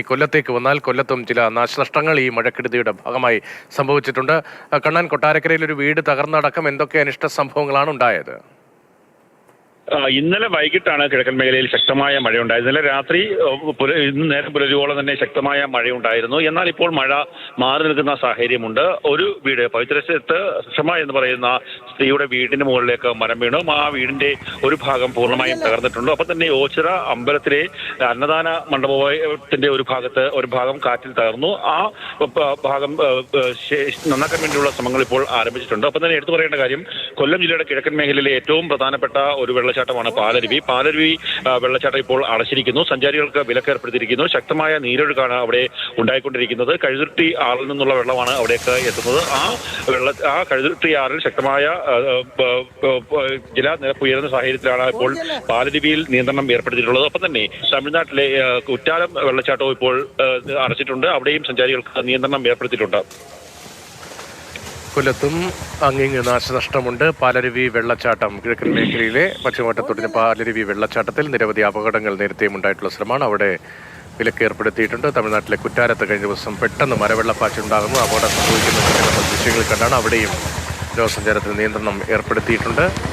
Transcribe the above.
ഈ കൊല്ലത്തേക്ക് വന്നാൽ കൊല്ലത്തും ചില നാശനഷ്ടങ്ങൾ ഈ മഴക്കെടുതിയുടെ ഭാഗമായി സംഭവിച്ചിട്ടുണ്ട്. കണ്ണൻ കൊട്ടാരക്കരയിൽ ഒരു വീട് തകർന്നടക്കം എന്തൊക്കെ അനിഷ്ട സംഭവങ്ങളാണ് ഉണ്ടായത്? ഇന്നലെ വൈകിട്ടാണ് കിഴക്കൻ മേഖലയിൽ ശക്തമായ മഴയുണ്ടായത്. ഇന്നലെ രാത്രി ഇന്ന് നേരം പുലരുവോളം തന്നെ ശക്തമായ മഴയുണ്ടായിരുന്നു. എന്നാൽ ഇപ്പോൾ മഴ മാറി നിൽക്കുന്ന സാഹചര്യമുണ്ട്. ഒരു വീട് പവിത്രശത്ത് സുഷമ എന്ന് പറയുന്ന സ്ത്രീയുടെ വീടിന് മുകളിലേക്ക് മരം വീണു. ആ വീടിന്റെ ഒരു ഭാഗം പൂർണമായും തകർന്നിട്ടുണ്ട്. അപ്പൊ തന്നെ ഓച്ചിറ അമ്പലത്തിലെ അന്നദാന മണ്ഡപത്തിന്റെ ഒരു ഭാഗത്ത് ഒരു ഭാഗം കാറ്റിൽ തകർന്നു. ആ ഭാഗം നന്നാക്കാൻ വേണ്ടിയുള്ള ശ്രമങ്ങൾ ഇപ്പോൾ ആരംഭിച്ചിട്ടുണ്ട്. അപ്പൊ തന്നെ എടുത്തു പറയേണ്ട കാര്യം കൊല്ലം ജില്ലയുടെ കിഴക്കൻ മേഖലയിലെ ഏറ്റവും പ്രധാനപ്പെട്ട ഒരു വെള്ളച്ചാട്ടമാണ് പാലരുവി. പാലരുവി വെള്ളച്ചാട്ടം ഇപ്പോൾ അടച്ചിരിക്കുന്നു. സഞ്ചാരികൾക്ക് വിലക്ക് ഏർപ്പെടുത്തിയിരിക്കുന്നു ശക്തമായ നീരൊഴുക്കാണ് അവിടെ ഉണ്ടായിക്കൊണ്ടിരിക്കുന്നത്. കഴുതുട്ടി ആറിൽ നിന്നുള്ള വെള്ളമാണ് അവിടേക്ക് എത്തുന്നത്. ആ വെള്ള ആ കഴുതുട്ടി ആറിൽ ശക്തമായ ജലനിരപ്പ് ഉയരുന്ന സാഹചര്യത്തിലാണ് ഇപ്പോൾ പാലരുവിയിൽ നിയന്ത്രണം ഏർപ്പെടുത്തിയിട്ടുള്ളത്. ഒപ്പം തന്നെ തമിഴ്നാട്ടിലെ കുറ്റാലം വെള്ളച്ചാട്ടവും ഇപ്പോൾ അടച്ചിട്ടുണ്ട്. അവിടെയും സഞ്ചാരികൾക്ക് നിയന്ത്രണം ഏർപ്പെടുത്തിയിട്ടുണ്ട്. കൊല്ലത്തും അങ്ങിങ്ങ് നാശനഷ്ടമുണ്ട്. പാലരുവി വെള്ളച്ചാട്ടം കിഴക്കൻ മേഖലയിലെ പശ്ചിമഘട്ടത്തൊടിഞ്ഞ പാലരുവി വെള്ളച്ചാട്ടത്തിൽ നിരവധി അപകടങ്ങൾ നേരത്തെയും ഉണ്ടായിട്ടുള്ള സ്ഥലമാണ്. അവിടെ വിലക്ക് ഏർപ്പെടുത്തിയിട്ടുണ്ട്. തമിഴ്നാട്ടിലെ കുറ്റാരത്ത് കഴിഞ്ഞ ദിവസം പെട്ടെന്ന് മരവെള്ളപ്പാച്ചുണ്ടാകുന്നു അപകടം സംഭവിക്കുന്ന ദൃശ്യങ്ങൾ കണ്ടാണ് അവിടെയും വിനോദസഞ്ചാരത്തിന് നിയന്ത്രണം ഏർപ്പെടുത്തിയിട്ടുണ്ട്.